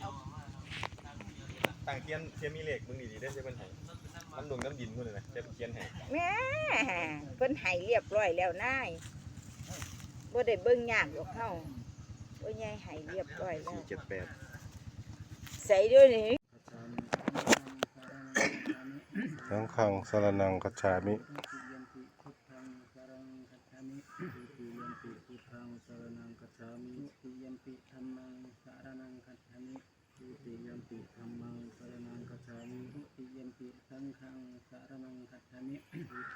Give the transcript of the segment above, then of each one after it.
เอาต่างเทียนเทียนมีเหล็กมึงดีๆได้ใช่เพิ่นให้น้ำดงน้ำดินพุ่นน่ะนะเทียนเทียนให้แหม่เพิ่นให้เรียบร้อยแล้วนายบ่ได้เบิ่งยากหรอกเฮาบ่ใหญ่ให้เรียบร้อยแล้วสี่เจ็ดแปดใส่ด้วยนี่สังฆังสรนังคัจฉามิ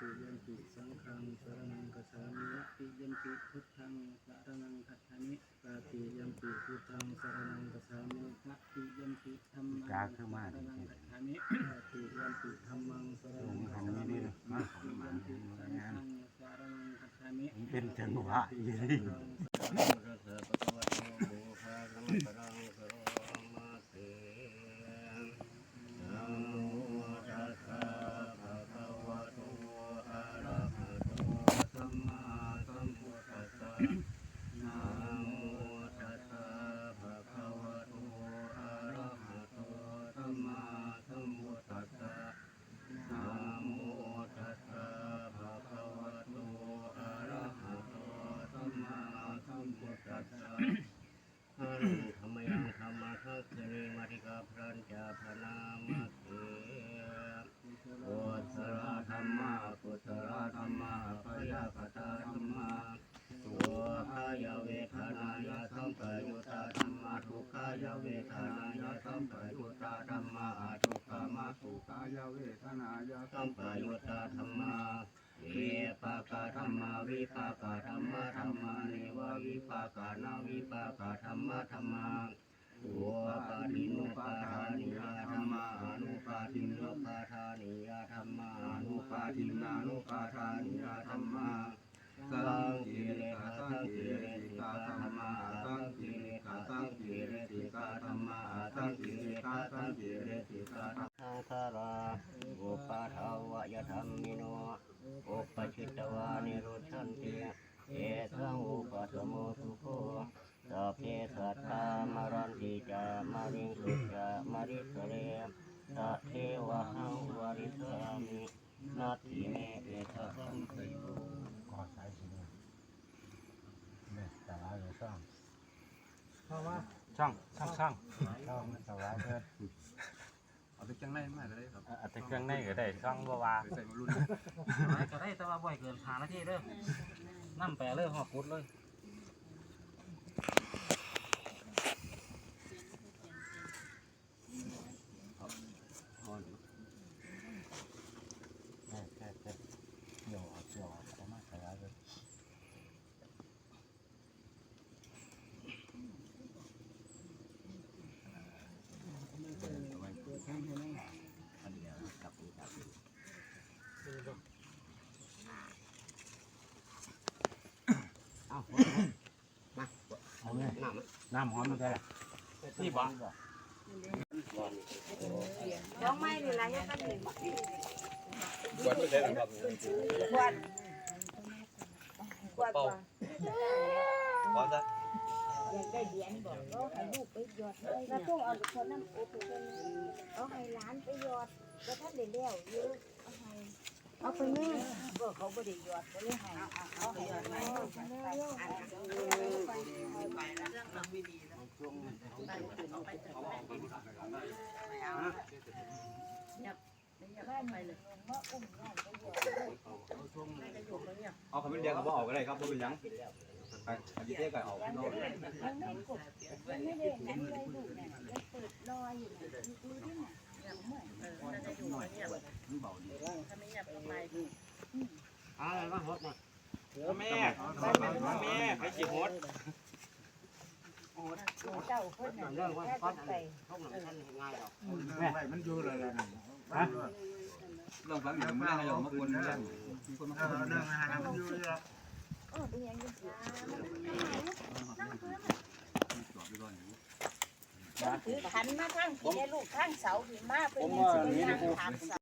ติยมปิสังฆังสรนังคัจฉามิทุติยมปิพุทธังสรนังคัจฉามิตติยมปิพุทธังสรนังคัจฉามิตติยมปิธัมมังสรนังคัจฉามิตติยมปิธัมมังสรนังคัจฉามิมาของมาเนี่ยงานสารนังคัจฉามิผมเป็นจังหวะยู่นี่ ธรรมยังธรรมะทัสสนิมาติกาพรัญจาพนามาเถกุศลธรรมะกุศลธรรมะพยาคตาธรรมะสุขายเวทนายาสัมปยุตตาธรรมะทุกขายเวทนายาสัมปยุตตาธรรมะทุกขมาสุขายเวทนายาสัมปยุตตาธรรมะเวปากาธรรมาวิปากาธรรมะธรรมาเนวะวิปากานาวิปากาธรรมะธรรมาโวปาทินุปาทานิยาธรรมาอนุปาทินุปาทานิยาธรรมาอนุปาทินานุปาทานิยาธรรมา สังกิเลขาสังกิเลสิกาธรรมาสังกิเลขาสังกิเลสิกาธรรมาสังกิเลขาสังกิเลสิกาธรรมาคาราอุปาทาวะยธรรมิโนอุปชิตวานิโรชันติเอสังอุปสมโมสุโคสัพเพสัตตามรันติจามาริสุจามาริสเรสัทเทวะหังวาริสามินาทีเมเอตสัมปิโย อดสายสิเนี่ยเนี่ยสลายเลยช่องช่องช่องช่องช่องสลายเพื่อเอาไปจังไรมากเลยครับอาจจะเครื่องในก็ได้ช่องบัวาไปใส่มารุ่นก็ได้แต่ว่าบ่อยเกินหานาทีเด้อน้ำแปรเลยหอกุดเลย แค่แค่แค่เกี่ยวเอาเกี่ยวเอาประมาณสลายเลยเอาเลย น้ำหอมมันได้ละนี่บ่ดอกไม้นี่ล่ะยังกันนี่วัดไม่ใช่หรอกครับกวาดกวาดบ่พอซะอยากได้เหรียญบ่ก็ให้ลูกไปหยอดเลยแล้วต้องเอาคนนั้นโอ้โหเอาให้หลานไปหยอดแล้วท่านได้แล้วอยู่เอาให้เอาไปแม่บ่เขาบ่ได้หยอดก็เลยให้เอาให้หยอดไปเอาไป เอาคำเป็นเดียวกับว่าออกก็ได้ครับบ่เป็นหยังไปอันนี้เท่กันออกนอกมันไม่กดมันไม่ได้นั้นเลยลูกเนี่ยมันเปิดรอยอยู่เนี่ยดูดิน่ะไรบ้างฮดนะแม่แม่ไปจีฮด เจ้าคนน่ะเรื่องว่าแค่ฟัดไปเขาเหมือนกันง่ายหรอกมันอยู่เลยนะลองฟังอยู่ไม่ได้ให้เรามาคนนั่งมีคนมาคนนั่งมันอยู่เลยเออเป็นยังไงสิถือขันมาทางผีลูกทางเสาผีมาเป็นยังไงถามเสา